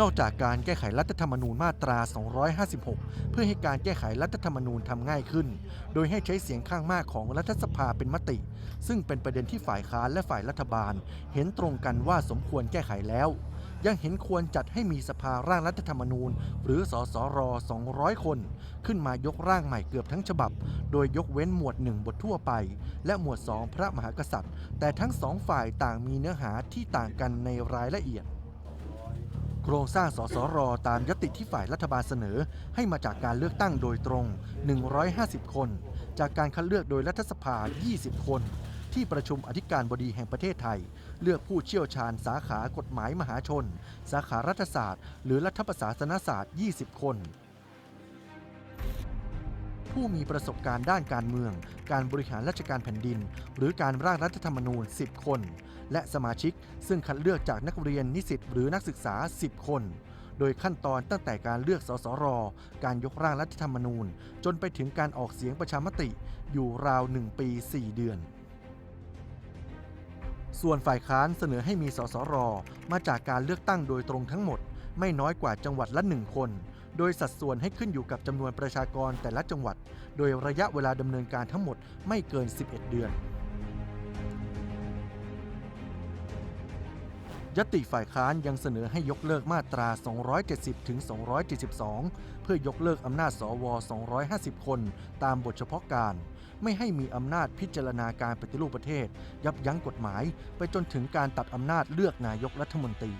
นอกจากการแก้ไขรัฐธรรมนูญมาตรา 256 เพื่อให้การแก้ไขรัฐธรรมนูญทำง่ายขึ้น โดยให้ใช้เสียงข้างมากของรัฐสภาเป็นมติ ซึ่งเป็นประเด็นที่ฝ่ายค้านและฝ่ายรัฐบาล เห็นตรงกันว่าสมควรแก้ไขแล้ว ยังเห็นควรจัดให้มีสภาร่างรัฐธรรมนูญ หรือสสร 200 คน ขึ้นมายกร่างใหม่เกือบทั้งฉบับ โดยยกเว้นหมวด 1 บททั่วไป และหมวด 2 พระมหากษัตริย์ แต่ทั้งสองฝ่ายต่างมีเนื้อหาที่ต่างกันในรายละเอียด โครงสร้างสสรตามยติที่ฝ่ายรัฐบาลเสนอ ให้มาจากการเลือกตั้งโดยตรง 150 คน จากการคัดเลือกโดยรัฐสภา 20 คน ที่ประชุมอธิการบดีแห่งประเทศไทย เลือกผู้เชี่ยวชาญสาขากฎหมายมหาชน สาขารัฐศาสตร์ หรือรัฐประศาสนศาสตร์ 20 คน ผู้มีประสบการณ์ด้านการเมือง การบริหารราชการแผ่นดิน หรือการร่างรัฐธรรมนูญ 10 คน และสมาชิกซึ่งคัดเลือกจากนักเรียนนิสิตหรือนักศึกษา 10 คน โดยขั้นตอนตั้งแต่การเลือกสสร การยกร่างรัฐธรรมนูญ จนไปถึงการออกเสียงประชามติอยู่ราว 1 ปี 4 เดือนส่วนฝ่ายค้านเสนอให้มีสสร มาจากการเลือกตั้งโดยตรงทั้งหมด ไม่น้อยกว่าจังหวัดละหนึ่งคน โดยสัดส่วนให้ขึ้นอยู่กับจำนวนประชากรแต่ละจังหวัด โดยระยะเวลาดำเนินการทั้งหมดไม่เกิน 11 เดือน ยติฝ่ายค้านยังเสนอให้ยกเลิกมาตรา 270 ถึง 272 เพื่อยกเลิกอำนาจสว 250 คน ตามบทเฉพาะการ ไม่ให้มีอำนาจพิจารณาการปฏิรูปประเทศ ยับยั้งกฎหมาย ไปจนถึงการตัดอำนาจเลือกนายกรัฐมนตรี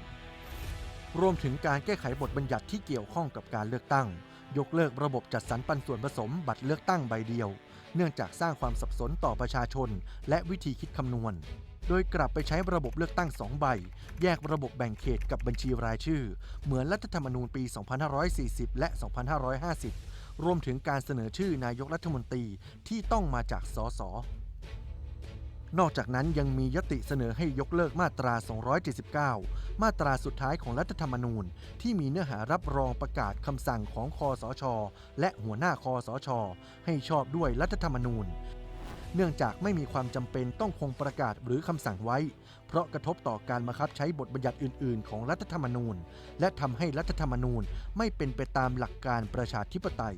รวมถึงการแก้ไขบทบัญญัติที่เกี่ยวข้องกับการเลือกตั้ง ยกเลิกระบบจัดสรรปันส่วนผสมบัตรเลือกตั้งใบเดียว เนื่องจากสร้างความสับสนต่อประชาชน และวิธีคิดคำนวณ โดยกลับไปใช้ระบบเลือกตั้ง2ใบ แยกระบบแบ่งเขตกับบัญชีรายชื่อ เหมือนรัฐธรรมนูญปี 2540 และ 2550 รวมถึงการเสนอชื่อนายกรัฐมนตรีที่ต้องมาจากสส นอกจากนั้นยังมียติเสนอให้ยกเลิกมาตรา 279 มาตราสุดท้ายของรัฐธรรมนูญ ที่มีเนื้อหารับรองประกาศคำสั่งของคอสช และหัวหน้าคอสช ให้ชอบด้วยรัฐธรรมนูญ เนื่องจากไม่มีความจำเป็นต้องคงประกาศหรือคำสั่งไว้ เพราะกระทบต่อการบังคับใช้บทบัญญัติอื่น ๆ ของรัฐธรรมนูญ และทำให้รัฐธรรมนูญไม่เป็นไปตามหลักการประชาธิปไตย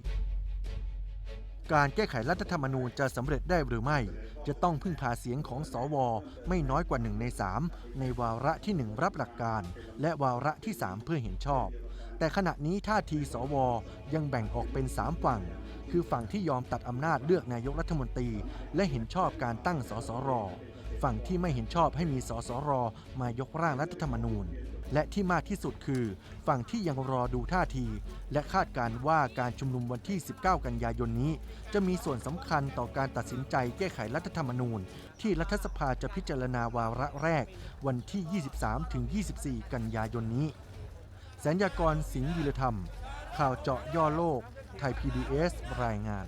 การแก้ไขรัฐธรรมนูญจะสำเร็จได้หรือไม่ จะต้องพึ่งพาเสียงของสว ไม่น้อยกว่า1ใน3ในวาระที่ 1 รับหลักการ และวาระที่ 3 เพื่อเห็นชอบ แต่ขณะนี้ท่าทีสวยังแบ่งออกเป็น 3 ฝั่ง คือฝั่งที่ยอมตัดอำนาจเลือกนายกรัฐมนตรี และเห็นชอบการตั้งสสร ฝั่งที่ไม่เห็นชอบให้มีสสรมายกร่างรัฐธรรมนูญ และที่มากที่สุดคือ ฝั่งที่ยังรอดูท่าที และคาดการว่าการชุมนุมวันที่ 19 กันยายนนี้ จะมีส่วนสำคัญต่อการตัดสินใจแก้ไขรัฐธรรมนูญ ที่รัฐสภาจะพิจารณาวาระแรก วันที่ 23-24 กันยายนนี้ สนยากรสิงห์วีรธรรม ข่าวเจาะย่อโลก ไทย PBS รายงาน